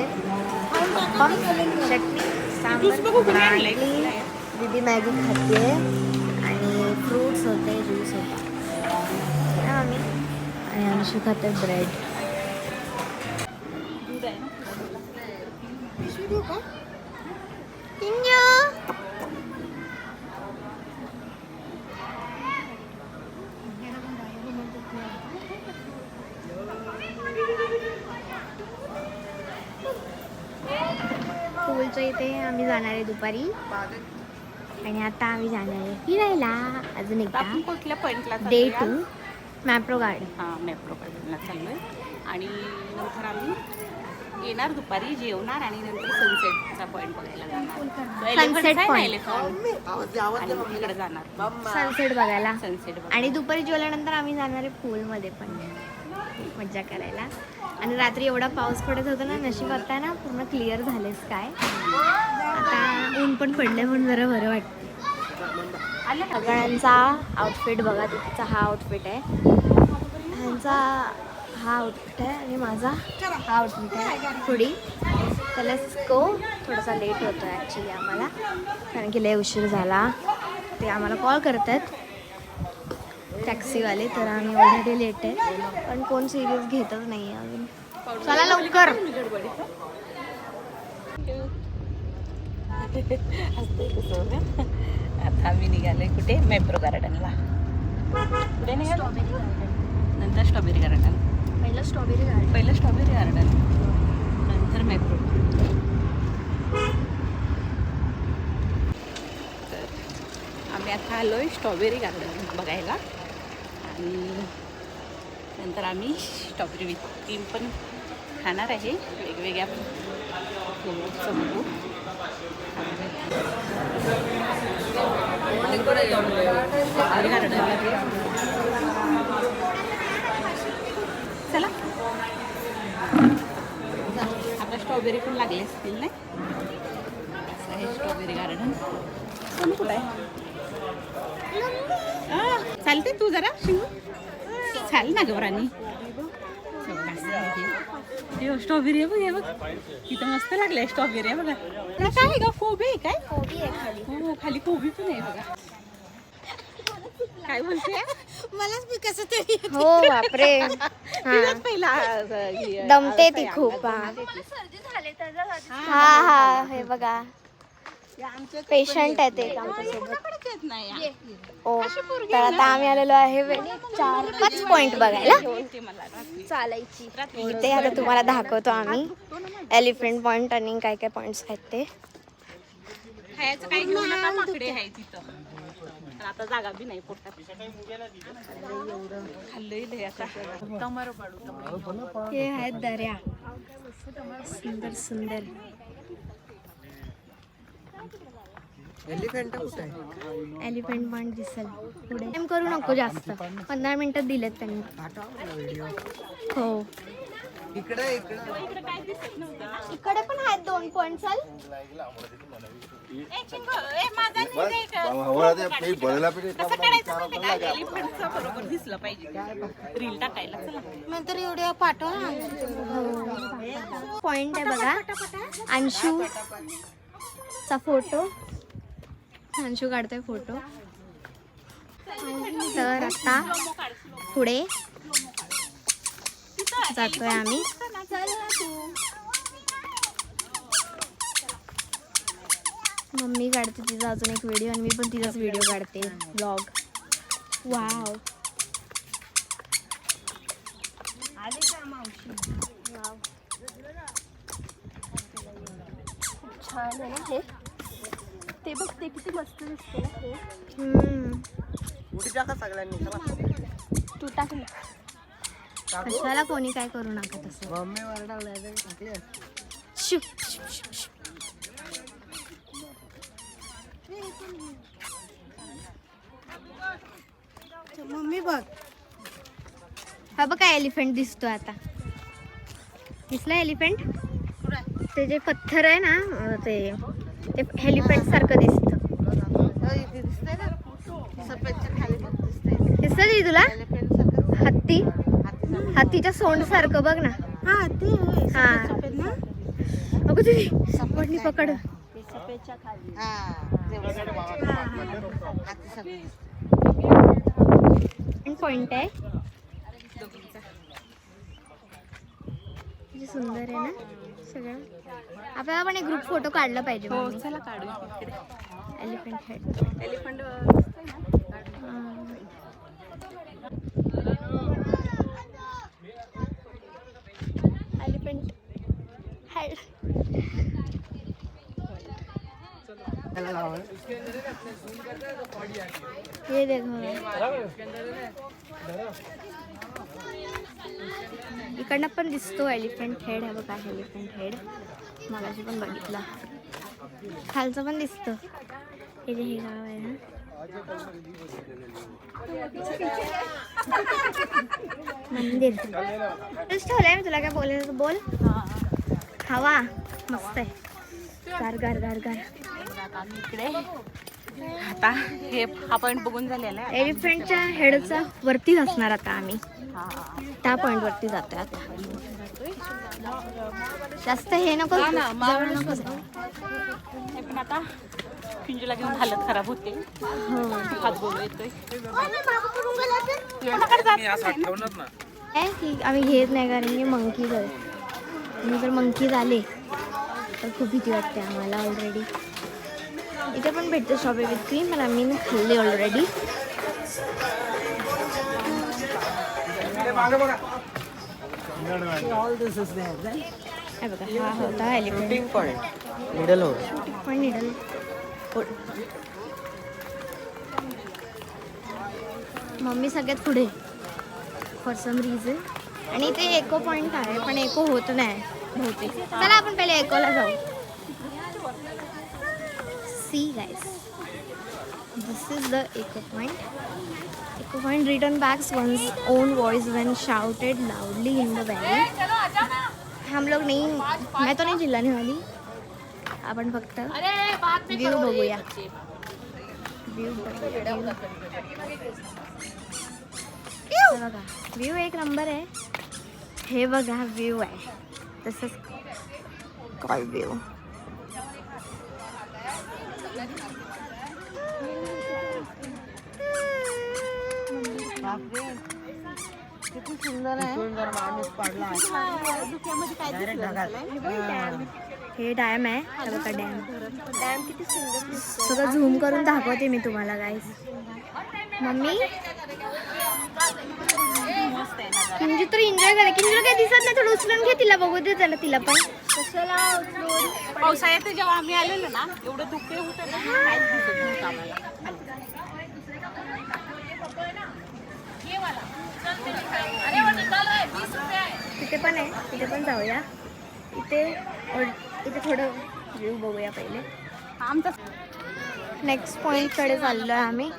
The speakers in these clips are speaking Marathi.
पप्पा चटणी सांबर आणि दीदी मॅगी खाते. आणि फ्रूट्स होते ज्यूस होता. आम्ही आणि अनुषू खाते ब्रेड इथे आम्ही जाणार आहे दुपारी. आणि आता आम्ही जाणार आहे फिरायला. अजून एकदा. कुठल्या पॉईंटला डे टू मॅप्रो गार्डन हां मेट्रो गार्डनला चाललोय. आणि नंतर आम्ही येणार दुपारी जेवणार आणि नंतर सनसेटचा पॉईंट बघायला जाणार. आणि तिकडे जाणार. सनसेट बघायला. सनसेट आणि दुपारी जेवल्यानंतर आम्ही जाणार आहे पूलमध्ये पण. मज्जा करायला. आणि रात्री एवढा पाऊस पडत होता ना नशीब आता ना पूर्ण क्लिअर झाले स्काय आता ऊन पण पडले म्हणून जरा बरं वाटतं सगळ्यांचा आउटफिट बघा तिचा हा आउटफिट आहे. ह्यांचा हा आउटफिट आहे आणि माझा हा आउटफिट आहे. थोडी त्याला को थोडासा लेट होतो आहे ॲक्च्युली आम्हाला. कारण की लय उशीर झाला. ते आम्हाला कॉल करत आहेत टॅक्सीवाले तर आम्ही ऑलरेडी लेट आहे. पण कोण सिरियस घेतच नाही आहे अजून. चला लवकर. आता आम्ही निघालोय कुठे? मेट्रो गार्डनला. कुठे निघालो? नंतर स्ट्रॉबेरी गार्डन पहिलं स्ट्रॉबेरी गार्डन पहिलं स्ट्रॉबेरी गार्डन नंतर मेट्रो. तर आम्ही आता आलो आहे स्ट्रॉबेरी गार्डन बघायला. आणि नंतर आम्ही स्ट्रॉबेरी विथ क्रीम पण खाणार आहे. वेगवेगळ्या फ्लेवरचं बघू. चला. आता स्ट्रॉबेरी पण लागले असतील नाही असं आहे स्ट्रॉबेरी गार्डन. कोण कुठं आहे? चालते तू जरा शिंगू? चाल ना गौरानी स्ट्रॉबेरी आहे बघ हे बघ. इथं मस्त लागलंय स्ट्रॉबेरी आहे बघा. काय आहे का कोबी आहे काय? हो खाली कोबी पण आहे बघा. काय बोलते? मलाच मी कसं तरी हो बापरे. तिलाच पहिला हे- दमते ती खूप. हा. हा हा हे बघा. पेशंट आहे ते आमच्यासोबत. ओ तर आता आम्ही आलेलो आहे वे- चार पाच पॉइंट बघायला. चालायची. इथे आता तुम्हाला दाखवतो आम्ही. एलिफंट पॉइंट आणि काय काय पॉइंट्स आहेत ते. खायचं काही घेऊ नका माकडे आहे तिथं. पण आता जागा बी नाही पोटात. खाल्लंय लय आता. कमर पाडू हे आहेत दर्या सुंदर सुंदर. एलिफंट कुठे आहे? एलिफंट पॉइंट दिसेल. पुढे. टाइम करू नको जास्त. पंधरा मिनिटं दिलेत त्यांनी. हो. इकडे इकडे. इकडे पण आहेत दोन पॉइंट चाल. बरोबर दिसलं पाहिजे. रील टाकायला चला. नंतर एवढ्या पाठवा पॉइंट आहे बघा. अंशू. चा फोटो. अंशू काढतोय फोटो. तर आता पुढे जातोय आम्ही. मम्मी काढते तिचा अजून एक व्हिडिओ आणि मी पण तिचाच व्हिडिओ काढते. ब्लॉग वाव ना हे? ते बघ ते किती मस्त दिसते ना हे. हम्म. उडी टाका सगळ्यांनी? चला. तू टाक ना. कशाला कोणी काय करू नका तसं? मम्मी वरडावल्या टाकले शू, शू, शू, शू. मम्मी बघ. हा बघ काय एलिफंट दिसतोय आता. दिसला एलिफंट ते जे पत्थर आहे ना ते ते हेलिफंट सारखं दिसतं. दिसतंय ना सफेदच्या खाली बघ दिसतंय दिसतं दीदी तुला? हत्ती हत्तीच्या सोंड सारखं बघ ना. हा ते होय, हा. सफेद सफेद ना बघू तुम्ही वडणी पकड सफेदच्या खाली. पॉइंट आहे. सुंदर आहे ना? सगळं. आपल्याला पण एक ग्रुप फोटो काढला पाहिजे हो चला काढू. Elephant head elephant elephant head ये देखो इकडनं पण दिसतो एलिफंट हेड. आहे बघा एलिफंट हेड. मगाशी पण बघितला. खालचं पण दिसतं. हे जे हे गाव आहे ना. मंदिर. तेच ठेवलंय मी तुला काय बोलायचं बोल. हवा मस्त आहे. गार गार गार गार. इकडे आता हे हा पॉईंट बघून झालेला आहे. एलिफंटच्या हेडचा वरतीच असणार आता आम्ही. हा. त्या पॉइंट वरती जातोय आता. जास्त हे नको हा जवळ नको जाऊ. हे पण आता पिंजूला घेऊन हालत खराब होते. हो. हात बोलू येतोय. काय की आम्ही घेत नाही कारण की मंकीज आहे आणि जर मंकीज आले तर खूप भीती वाटते आम्हाला ऑलरेडी इथे पण भेटते स्ट्रॉबेरी क्रीम पण आम्ही ना खाल्ले ऑलरेडी हे बघा हा होता एलिफंट हो पण निडल मम्मी सगळ्यात पुढे फॉर सम रिझन आणि ते एको पॉइंट आहे पण एको होत नाही बहुतेक. चला आपण पहिले एकोला जाऊ. See guys this is the eco point. Eco point return back one's own voice when shouted loudly in the valley. हम लोग नहीं मैं तो नहीं चिल्लाने वाली। आपण फक्त व्ह्यू बघूया व्ह्यू बघा व्ह्यू एक नंबर आहे हे बघा व्ह्यू आहे तसंच कॉल व्ह्यू किती सुंदर आहे माणूस पडला हे डॅम आहे. हे बघा डॅम. डॅम किती सुंदर सगळं झूम करून दाखवते मी तुम्हाला गाईस मम्मी? किंजी तर एन्जॉय करा. किंजीला काही दिसत नाही थोडं उचलून घे तिला बघू दे त्याला तिला पण. कशाला उचलून? पावसाळ्यात जेव्हा आम्ही आलेलो ना एवढं धुके होतं ना काहीच दिसत नव्हतं आम्हाला. तिथे पण आहे. तिथे पण जाऊया. इथे इथे थोडं व्ह्यू बघूया पहिले. आमचा नेक्स्ट पॉईंटकडे चाललो आहे आम्ही.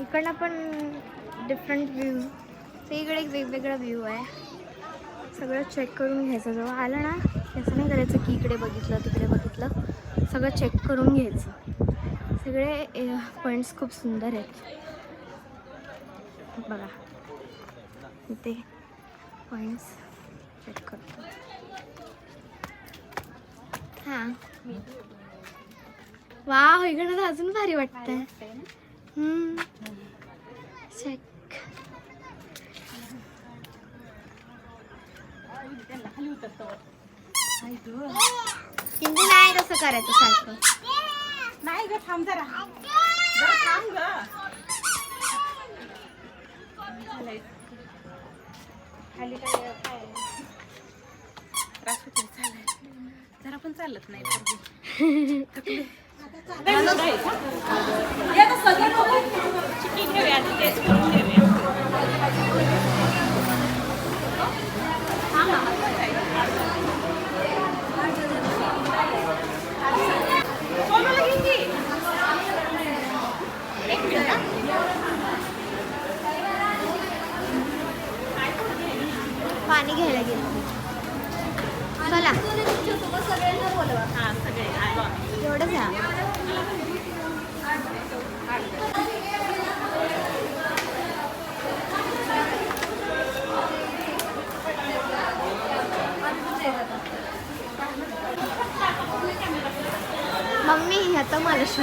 इकडनं पण डिफरंट व्ह्यू इकडे एक वेगवेगळा व्ह्यू आहे. सगळं चेक करून घ्यायचं. जेव्हा आलं ना असं नाही करायचं की इकडे बघितलं तिकडे बघितलं. सगळं चेक करून घ्यायचं. सगळे पॉईंट्स खूप सुंदर आहेत. बघा. इथे पॉईंट्स चेक करतो. हां. वा इकडं तर अजून भारी वाटतंय. चेक किंतु नाही तसं करायचं सारखं. नाही ग थांब जरा. थांब ग. खाली काय जरा पण चालत नाही घेऊया करून घेऊया Thắng hả?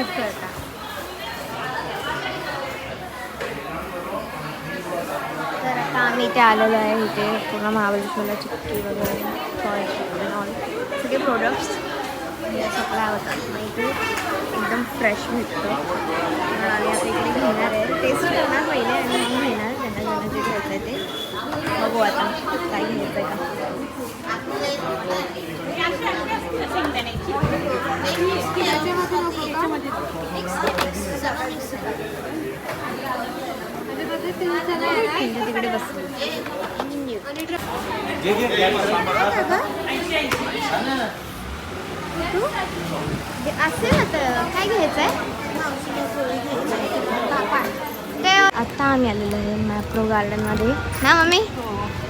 ह्याचा करता. तर आता आम्ही इथे आलेलो आहे इथे पूर्ण महाबळेश्वरला चिक्की वगैरे टॉय ऑल सगळे प्रोडक्ट्स सप्लाय होतात मग इथे एकदम फ्रेश भेटतो आणि आम्ही आता इकडे घेणार आहे. टेस्ट करणार पहिले आणि मग घेणार. जे घ्यायचं आहे ते. बघू आता काय घ्यायचं आहे का. तिकडे बसले असेल ना तर काय घ्यायचं आहे आत्ता आम्ही आलेलो आहे मॅप्रो गार्डनमध्ये. ना मम्मी?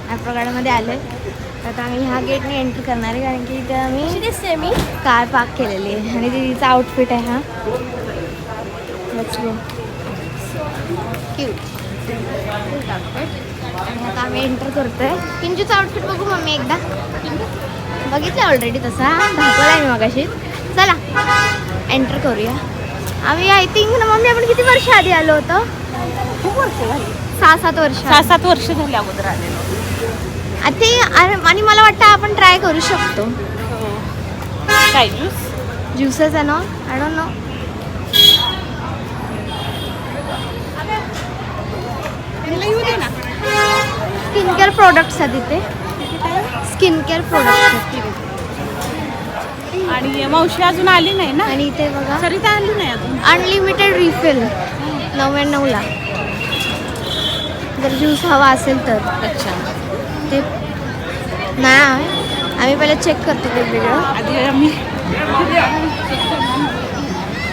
मॅप्रो गार्डनमध्ये आलो तर आता आम्ही ह्या गेटने एंट्री करणार आहे कारण की इथे आम्ही दिसते मी? कार पार्क केलेली आहे आणि तिचा आउटफिट आहे हा. क्यूट आणि आता आम्ही एंटर करतोय. पिंजूचा आउटफिट बघू मम्मी एकदा. बघितलं ऑलरेडी तसा. दाखवला आहे मी मगाशी. चला एंटर करूया. आम्ही आय थिंक ना मम्मी आपण किती वर्ष आधी आलो होतो? खूप वर्ष झाली. सहा सात वर्ष. सहा सात वर्ष झाली अगोदर आलेलो. आ, ते अरे, आणि मला वाटतं आपण ट्राय करू शकतो. काय ज्यूस ज्युसेस आहे ना I don't know. Skin care products आहेत तिथे स्किन केअर प्रोडक्ट्स आहेत आणि मावशी अजून आली नाही ना? आणि इथे बघा. सरिता आली नाही अजून. अनलिमिटेड रिफिल नव्याण्णवला. जर ज्यूस हवा असेल तर. अच्छा. ते नाही आम्ही पहिले चेक करतो वेगवेगळं आधी आम्ही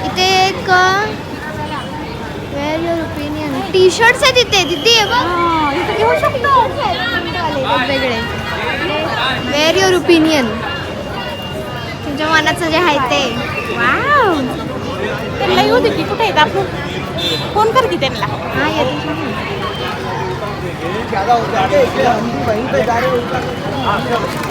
इथे एक wear your opinion T shirts आहे तिथे तिथे आहे बघ. हा, इथे घेऊ शकतो. वेगवेगळे वेअर युअर ओपिनियन तुमच्या मनाचं जे आहे ते. वाव. त्यांना येऊ दे की कुठे आहेत आपण? फोन कर की त्यांना. हा येते. ज्यादा हो जाते इसलिए हम भी वहीं जा रहे हैं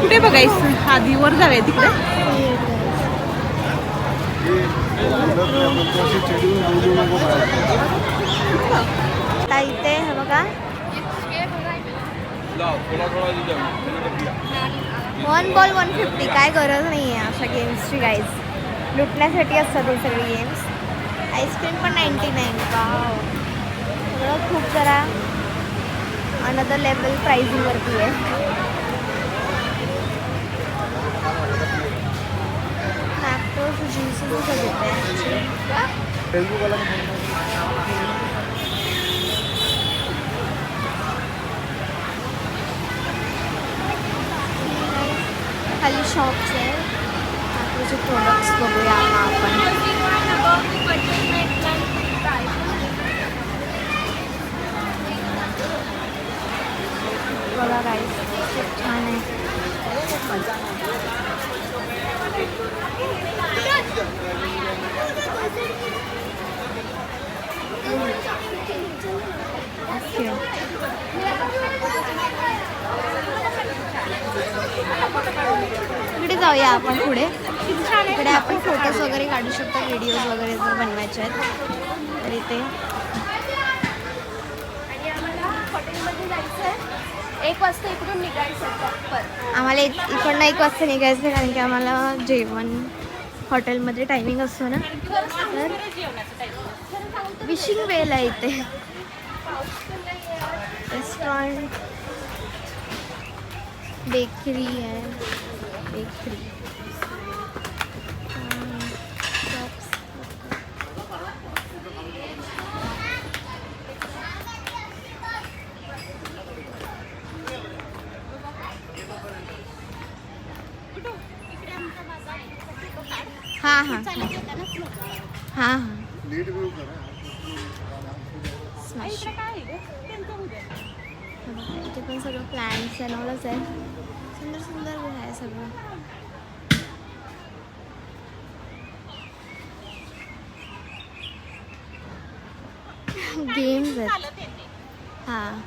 कुठे बघायचं? आधी वर जावे तिकडे. आता इथे हे बघा. वन बॉल वन फिफ्टी काय गरज नाही आहे अशा गेम्सची गाईज लुटण्यासाठी असतात हे सगळे गेम्स आईस्क्रीम पण नाईन्टी नाईन वाव सगळं खूप जरा अनदर लेवल प्राईजिंगवरती आहे. मॅप्रोज खाली शॉप्स आहे मॅप्रोचे प्रोडक्ट्स बघूया आता आपण. बघा गाईस खूप छान आहे. इकडे जाऊया आपण पुढे. इकडे आपण फोटोज वगैरे काढू शकतो व्हिडिओज वगैरे जर बनवायचे आहेत. तर इथे. एक वाजता इकडून निघायचं आम्हाला इकडनं एक वाजता निघायचं कारण की आम्हाला जेवण हॉटेलमध्ये टायमिंग असतो ना. तर विशिंग वेल आहे इथे. रेस्टॉरंट बेकरी आहे. बेकरी हां हां. हां हां. इथे पण सगळं प्लॅन्स बनवलंच आहे. सुंदर सुंदर आहे सगळं. गेम्स आहेत. हां.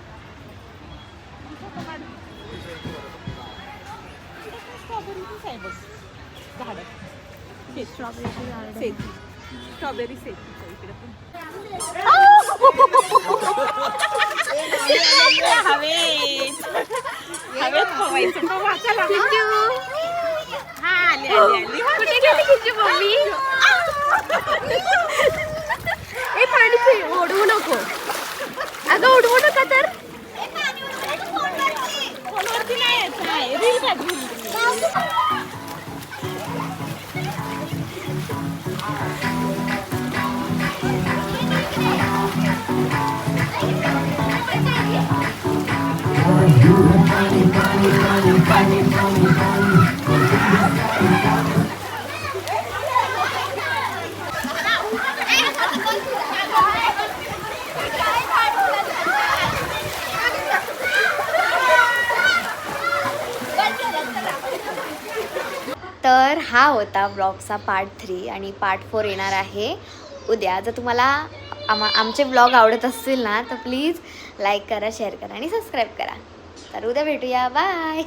झाड. स्ट्रॉबेरीची गार्डन शेती स्ट्रॉबेरी शेतीचं इकडे पण हवेत हवेत पवायचं पवा चला हा आली आली आली कुठे गेली तुझी मम्मी ए पाणी ओढवू नको अगं ओढवू नका तर फोनवरती नाही रील तर हा होता ब्लॉगचा पार्ट थ्री आणि पार्ट फोर येणार आहे. उद्या जर तुम्हाला आमा आमचे ब्लॉग आवडत असतील ना तर प्लीज लाईक करा शेअर करा आणि सबस्क्राईब करा. तर उद्या भेटूया बाय